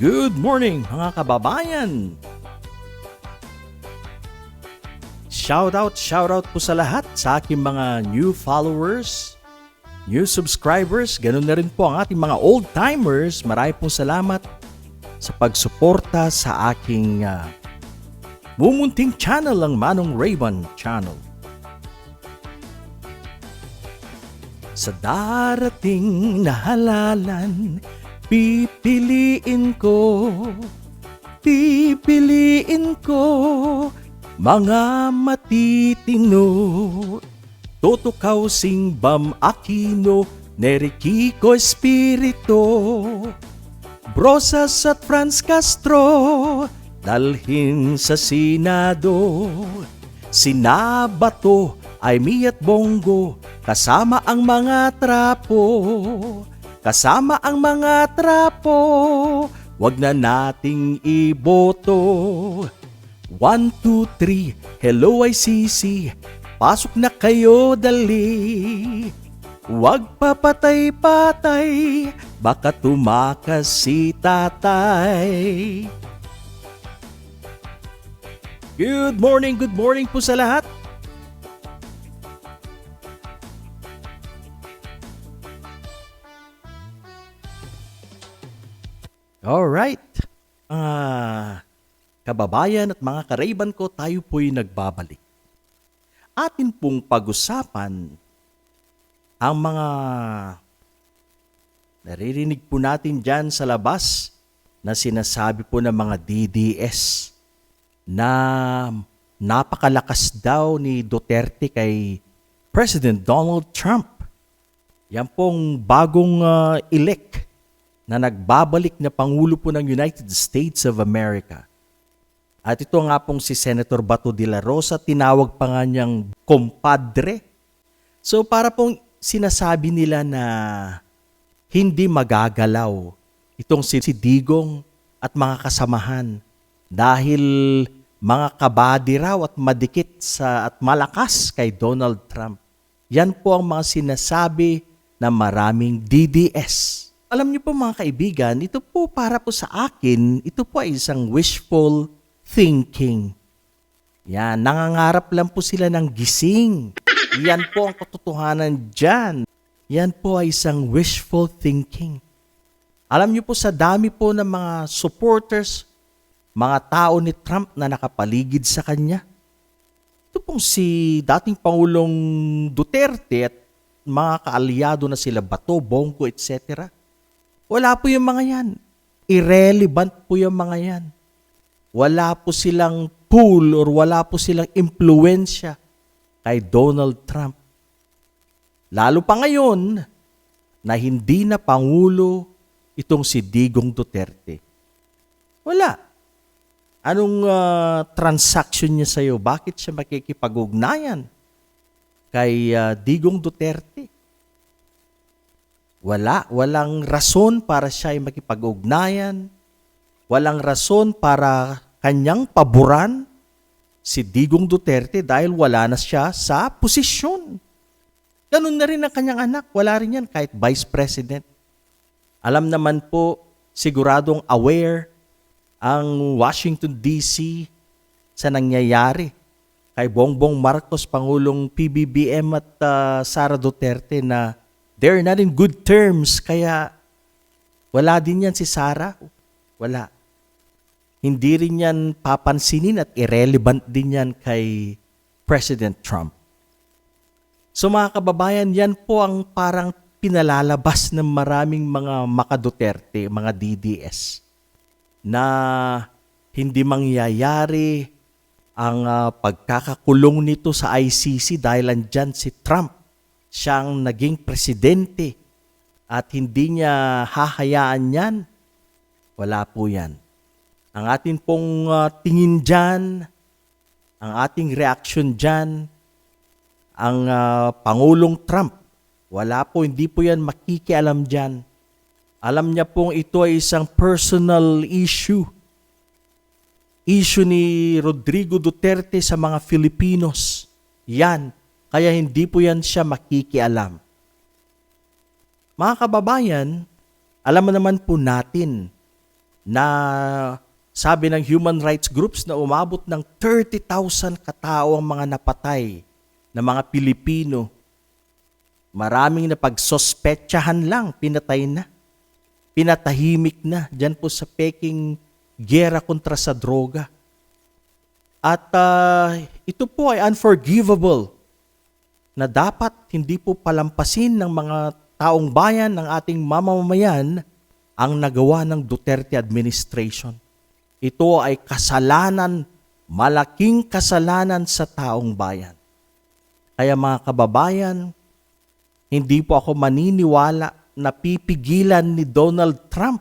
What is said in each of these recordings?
Good morning mga kababayan! Shout out, shout out po sa lahat sa aking mga new followers, new subscribers, ganun na rin po ang ating mga old timers. Marami pong salamat sa pagsuporta sa aking ah, mumunting channel ang Manong Raven channel. Sa darating na halalan, pipiliin ko, pipiliin ko, mga matitino. Tutukaw Singbam Aquino, Nery Kiko Espirito, Brosas at Franz Castro, dalhin sa Senado. Sinabato ay at Bongo, kasama ang mga trapo. Kasama ang mga trapo, wag na nating iboto. One, two, three, hello ICC, pasok na kayo dali. Huwag papatay-patay, baka tumakas si tatay. Good morning, good morning po sa lahat. Alright. Mga kababayan at mga karayban ko, tayo po'y nagbabalik. Atin pong pag-usapan ang mga naririnig po natin dyan sa labas na sinasabi po ng mga DDS na napakalakas daw ni Duterte kay President Donald Trump. Yan pong bagong uh, elect na nagbabalik na Pangulo po ng United States of America. At ito nga pong si Senator Bato de la Rosa, tinawag pa nga niyang kompadre. So para pong sinasabi nila na hindi magagalaw itong si Digong at mga kasamahan dahil mga kabady raw at madikit sa at malakas kay Donald Trump. Yan po ang mga sinasabi ng maraming DDS. Alam niyo po mga kaibigan, ito po para po sa akin, ito po ay isang wishful thinking. Yan, nangangarap lang po sila ng gising. Yan po ang katotohanan dyan. Yan po ay isang wishful thinking. Alam niyo po sa dami po ng mga supporters, mga tao ni Trump na nakapaligid sa kanya. Ito pong si dating Pangulong Duterte at mga kaalyado na sila Bato, Bongo, etc. Wala po yung mga yan. Irrelevant po yung mga yan. Wala po silang pull or wala po silang impluensya kay Donald Trump. Lalo pa ngayon na hindi na Pangulo itong si Digong Duterte. Wala. Anong uh, transaction niya sa'yo? Bakit siya makikipag-ugnayan kay uh, Digong Duterte? Wala, walang rason para siya ay makipag-ugnayan. Walang rason para kanyang paboran si Digong Duterte dahil wala na siya sa posisyon. Ganun na rin ang kanyang anak. Wala rin yan kahit vice president. Alam naman po, siguradong aware ang Washington DC sa nangyayari kay Bongbong Marcos, Pangulong PBBM at uh, Sara Duterte na they're not in good terms. Kaya wala din yan si Sara. Wala. Hindi rin yan papansinin at irrelevant din yan kay President Trump. So mga kababayan, yan po ang parang pinalalabas ng maraming mga makaduterte, mga DDS, na hindi mangyayari ang uh, pagkakakulong nito sa ICC dahil andyan si Trump. Siyang naging presidente at hindi niya hahayaan yan. Wala po yan. Ang atin pong uh, tingin dyan, ang ating reaction dyan, ang uh, Pangulong Trump, wala po, hindi po yan makikialam dyan. Alam niya pong ito ay isang personal issue. Issue ni Rodrigo Duterte sa mga Filipinos. Yan. Kaya hindi po yan siya makikialam. Mga kababayan, alam naman po natin na sabi ng human rights groups na umabot ng 30,000 katao ang mga napatay na mga Pilipino. Maraming napagsospetsahan lang, pinatay na. Pinatahimik na dyan po sa peking gera kontra sa droga. At ah, ito po ay unforgivable na dapat hindi po palampasin ng mga taong bayan ng ating mamamayan ang nagawa ng Duterte administration. Ito ay kasalanan, malaking kasalanan sa taong bayan. Kaya mga kababayan, hindi po ako maniniwala na pipigilan ni Donald Trump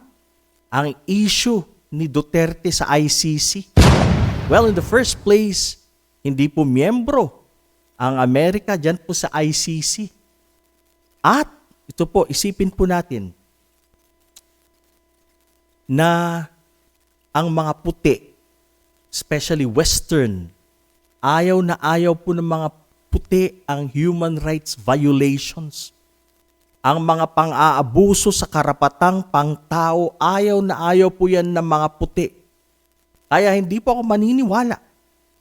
ang issue ni Duterte sa ICC. Well, in the first place, hindi po miyembro ang Amerika dyan po sa ICC. At ito po, isipin po natin na ang mga puti, especially Western, ayaw na ayaw po ng mga puti ang human rights violations. Ang mga pang-aabuso sa karapatang pangtao, ayaw na ayaw po yan ng mga puti. Kaya hindi po ako maniniwala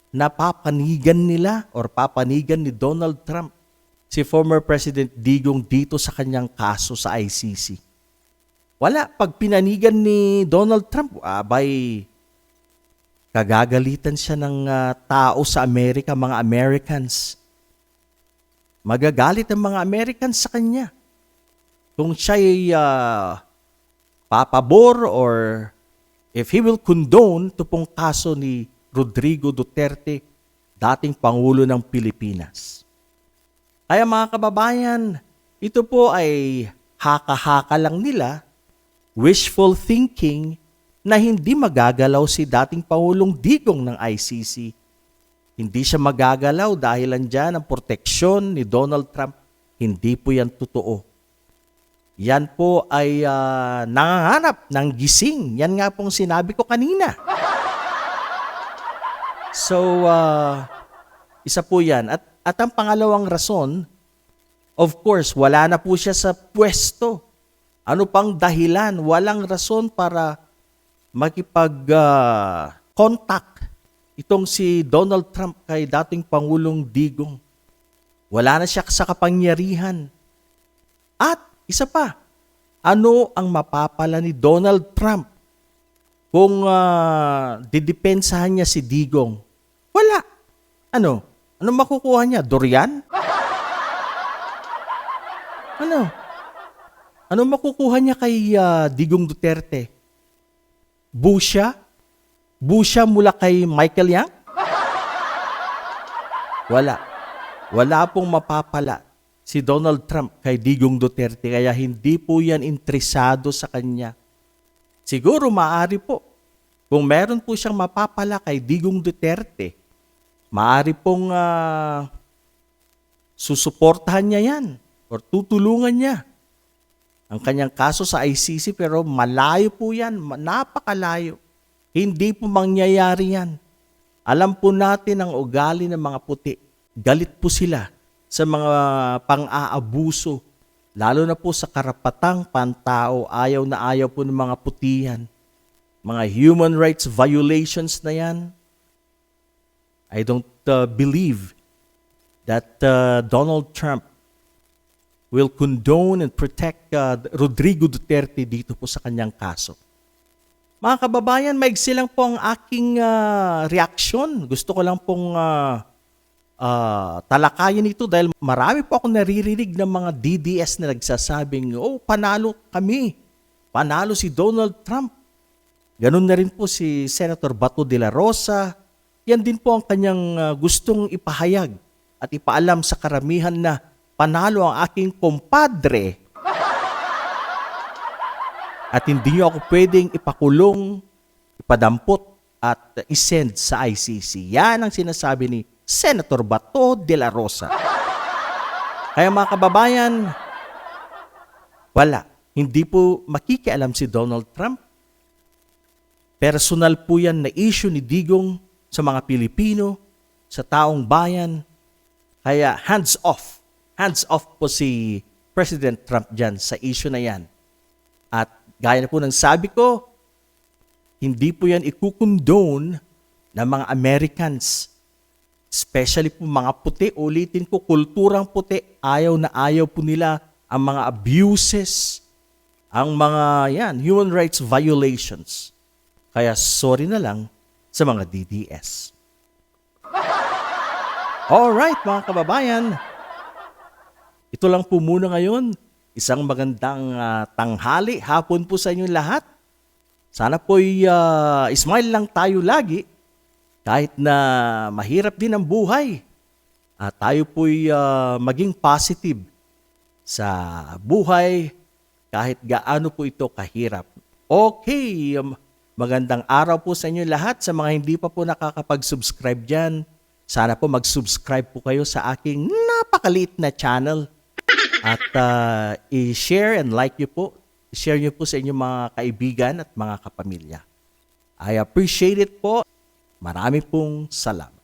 na papanigan nila or papanigan ni Donald Trump si former President Digong dito sa kanyang kaso sa ICC. Wala. Pag pinanigan ni Donald Trump, abay, kagagalitan siya ng ah, tao sa Amerika, mga Americans. Magagalit ang mga Americans sa kanya. Kung siya ay ah, papabor or if he will condone ito pong kaso ni Rodrigo Duterte, dating Pangulo ng Pilipinas. Kaya mga kababayan, ito po ay haka-haka lang nila, wishful thinking na hindi magagalaw si dating Pangulong Digong ng ICC. Hindi siya magagalaw dahil andyan ang proteksyon ni Donald Trump. Hindi po yan totoo. Yan po ay ah, nanganganap ng gising. Yan nga pong sinabi ko kanina. So, ah, isa po yan. At, at ang pangalawang rason, of course, wala na po siya sa pwesto. Ano pang dahilan? Walang rason para makipag-contact itong si Donald Trump kay dating Pangulong Digong. Wala na siya sa kapangyarihan. At isa pa, ano ang mapapala ni Donald Trump kung uh, didepensahan niya si Digong? Ano? Ano makukuha niya? Durian? Ano? Ano makukuha niya kay ah, Digong Duterte? Busya? Busya mula kay Michael Yang? Wala. Wala pong mapapala si Donald Trump kay Digong Duterte kaya hindi po yan interesado sa kanya. Siguro maari po. Kung meron po siyang mapapala kay Digong Duterte, maari pong ah, susuportahan niya yan or tutulungan niya ang kanyang kaso sa ICC pero malayo po yan, napakalayo. Hindi po mangyayari yan. Alam po natin ang ugali ng mga puti. Galit po sila sa mga pang-aabuso, lalo na po sa karapatang pantao, ayaw na ayaw po ng mga putihan. Mga human rights violations na yan. I don't uh, believe that uh, Donald Trump will condone and protect uh, Rodrigo Duterte dito po sa kanyang kaso. Mga kababayan, maigsi lang po ang aking uh, reaksyon. Gusto ko lang pong uh, uh, talakayin ito dahil marami po akong naririnig ng mga DDS na nagsasabing, oh, panalo kami. Panalo si Donald Trump. Ganun na rin po si Senator Bato de la Rosa. Yan din po ang kanyang uh, gustong ipahayag at ipaalam sa karamihan na panalo ang aking kompadre at hindi niyo ako pwedeng ipakulong, ipadampot at isend sa ICC. Yan ang sinasabi ni Senator Bato de la Rosa. Kaya mga kababayan, wala. Hindi po makikialam si Donald Trump. Personal po yan na issue ni Digong sa mga Pilipino, sa taong bayan. Kaya hands off. Hands off po si President Trump dyan sa issue na yan. At gaya na po ng sabi ko, hindi po yan ikukondone ng mga Americans. Especially po mga puti, ulitin ko, kulturang puti, ayaw na ayaw po nila ang mga abuses, ang mga yan, human rights violations. Kaya sorry na lang sa mga DDS. Alright mga kababayan, ito lang po muna ngayon. Isang magandang ah, tanghali, hapon po sa inyong lahat. Sana po'y ah, smile lang tayo lagi kahit na mahirap din ang buhay. At tayo po'y ah, maging positive sa buhay kahit gaano po ito kahirap. Okay, um, magandang araw po sa inyo lahat. Sa mga hindi pa po nakakapag-subscribe dyan, sana po mag-subscribe po kayo sa aking napakaliit na channel. At ah, i-share and like nyo po. I-share nyo po sa inyong mga kaibigan at mga kapamilya. I appreciate it po. Marami pong salamat.